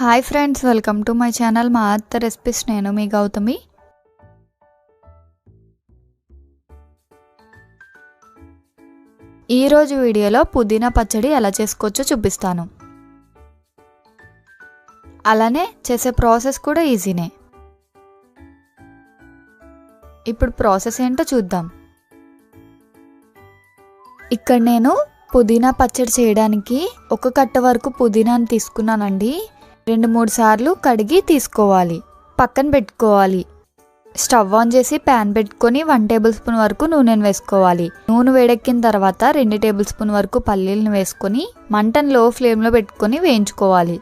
Hi friends welcome to my channel మా అత్త recipes. నేను మీ గౌతమి. ఈరోజు వీడియోలో పుదీనా పచ్చడి ఎలా చేసుకోవచ్చో చూపిస్తాను. అలానే చేసే ప్రాసెస్ కూడా ఈజీనే. ఇప్పుడు ప్రాసెస్ ఏంటో చూద్దాం. ఇక్కడ నేను పుదీనా పచ్చడి చేయడానికి ఒక కట్ట వరకు పుదీనాని తీసుకున్నానండి. రెండు మూడు సార్లు కడిగి తీసుకోవాలి. పక్కన పెట్టుకోవాలి. స్టవ్ ఆన్ చేసి ప్యాన్ పెట్టుకొని వన్ టేబుల్ స్పూన్ వరకు నూనెను వేసుకోవాలి. నూనె వేడెక్కిన తర్వాత రెండు టేబుల్ స్పూన్ వరకు పల్లీలను వేసుకొని మంటను లో ఫ్లేమ్లో పెట్టుకొని వేయించుకోవాలి.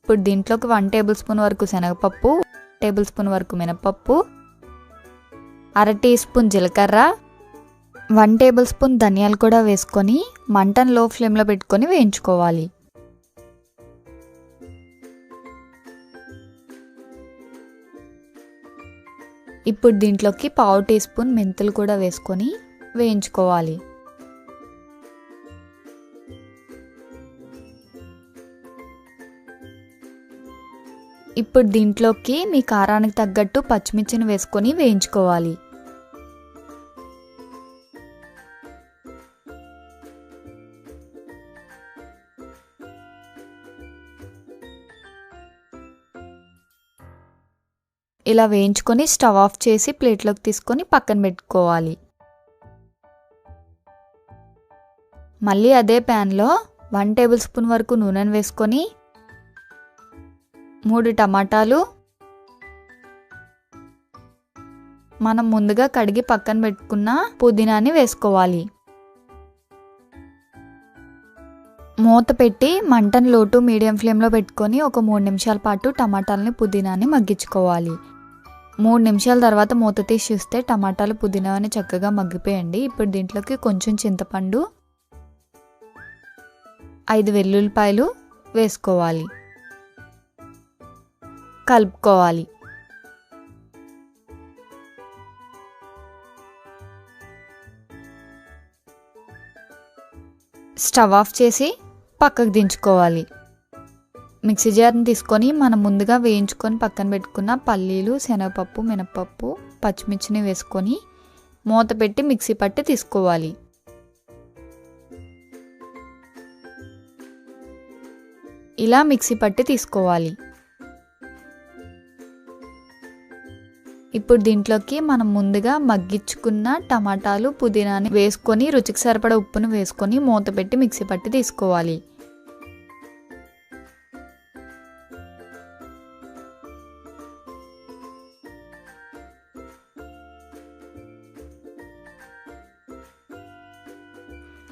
ఇప్పుడు దీంట్లోకి వన్ టేబుల్ స్పూన్ వరకు శనగపప్పు టేబుల్ స్పూన్ వరకు మినపప్పు అర టీ స్పూన్ జీలకర్ర వన్ టేబుల్ స్పూన్ ధనియాలు కూడా వేసుకొని మంటను లో ఫ్లేమ్లో పెట్టుకొని వేయించుకోవాలి. ఇప్పుడు దీంట్లోకి పావు టీ స్పూన్ మెంతులు కూడా వేసుకొని వేయించుకోవాలి. ఇప్పుడు దీంట్లోకి మీ కారానికి తగ్గట్టు పచ్చిమిర్చిని వేసుకొని వేయించుకోవాలి. ఇలా వేయించుకొని స్టవ్ ఆఫ్ చేసి ప్లేట్లోకి తీసుకొని పక్కన పెట్టుకోవాలి. మళ్ళీ అదే ప్యాన్లో వన్ టేబుల్ స్పూన్ వరకు నూనెను వేసుకొని మూడు టమాటాలు మనం ముందుగా కడిగి పక్కన పెట్టుకున్న పుదీనాని వేసుకోవాలి. మూత పెట్టి మంటను లోటు మీడియం ఫ్లేమ్లో పెట్టుకొని ఒక మూడు నిమిషాల పాటు టమాటాలని పుదీనాని మగ్గించుకోవాలి. మూడు నిమిషాల తర్వాత మూత తీసి చూస్తే టమాటాలు పుదీనాని చక్కగా మగ్గిపోయండి. ఇప్పుడు దీంట్లోకి కొంచెం చింతపండు ఐదు వెల్లుల్లిపాయలు వేసుకోవాలి. కలుపుకోవాలి. స్టవ్ ఆఫ్ చేసి పక్కకు దించుకోవాలి. మిక్సీ జార్ని తీసుకొని మనం ముందుగా వేయించుకొని పక్కన పెట్టుకున్న పల్లీలు శనగపప్పు మినపప్పు పచ్చిమిర్చిని వేసుకొని మూత పెట్టి మిక్సీ పట్టి తీసుకోవాలి. ఇలా మిక్సీ పట్టి తీసుకోవాలి. ఇప్పుడు దీంట్లోకి మనం ముందుగా మగ్గించుకున్న టమాటాలు పుదీనాని వేసుకొని రుచికి సరిపడ ఉప్పును వేసుకొని మూత పెట్టి మిక్సీ పట్టి తీసుకోవాలి.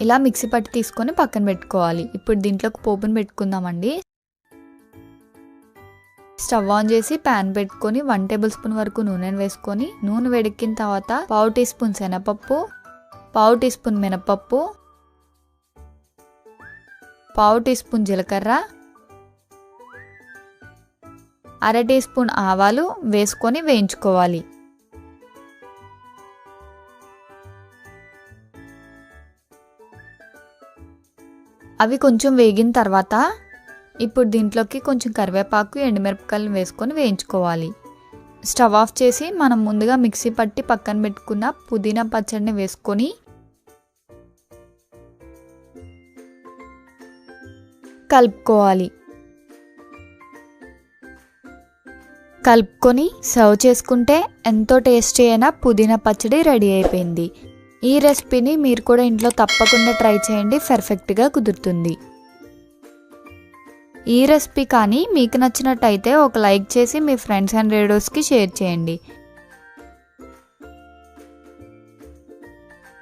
ఇలా మిక్సీ పట్టి తీసుకొని పక్కన పెట్టుకోవాలి. ఇప్పుడు దీంట్లోకి పోపుని పెట్టుకుందామండి. స్టవ్ ఆన్ చేసి ప్యాన్ పెట్టుకొని వన్ టేబుల్ స్పూన్ వరకు నూనెను వేసుకొని నూనె వేడెక్కిన తర్వాత పావు టీ స్పూన్ శనగపప్పు పావు టీ స్పూన్ మినపప్పు పావు టీ స్పూన్ జీలకర్ర అర టీ స్పూన్ ఆవాలు వేసుకొని వేయించుకోవాలి. అవి కొంచెం వేగిన తర్వాత ఇప్పుడు దీంట్లోకి కొంచెం కరివేపాకు ఎండుమిరపకాయలు వేసుకొని వేయించుకోవాలి. స్టవ్ ఆఫ్ చేసి మనం ముందుగా మిక్సీ పట్టి పక్కన పెట్టుకున్న పుదీనా పచ్చడిని వేసుకొని కలుపుకోవాలి. కలుపుకొని సర్వ్ చేసుకుంటే ఎంతో టేస్టీ అయిన పుదీనా పచ్చడి రెడీ అయిపోయింది. ఈ రెసిపీని మీరు కూడా ఇంట్లో తప్పకుండా ట్రై చేయండి పర్ఫెక్ట్గా కుదురుతుంది. ఈ రెసిపీ కానీ మీకు నచ్చినట్టయితే ఒక లైక్ చేసి మీ ఫ్రెండ్స్ అండ్ రేడియోస్కి షేర్ చేయండి.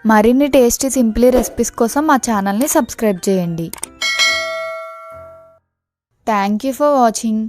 మరిన్ని టేస్టీ సింప్లీ రెసిపీస్ కోసం మా ఛానల్ని సబ్స్క్రైబ్ చేయండి. Thank you for watching.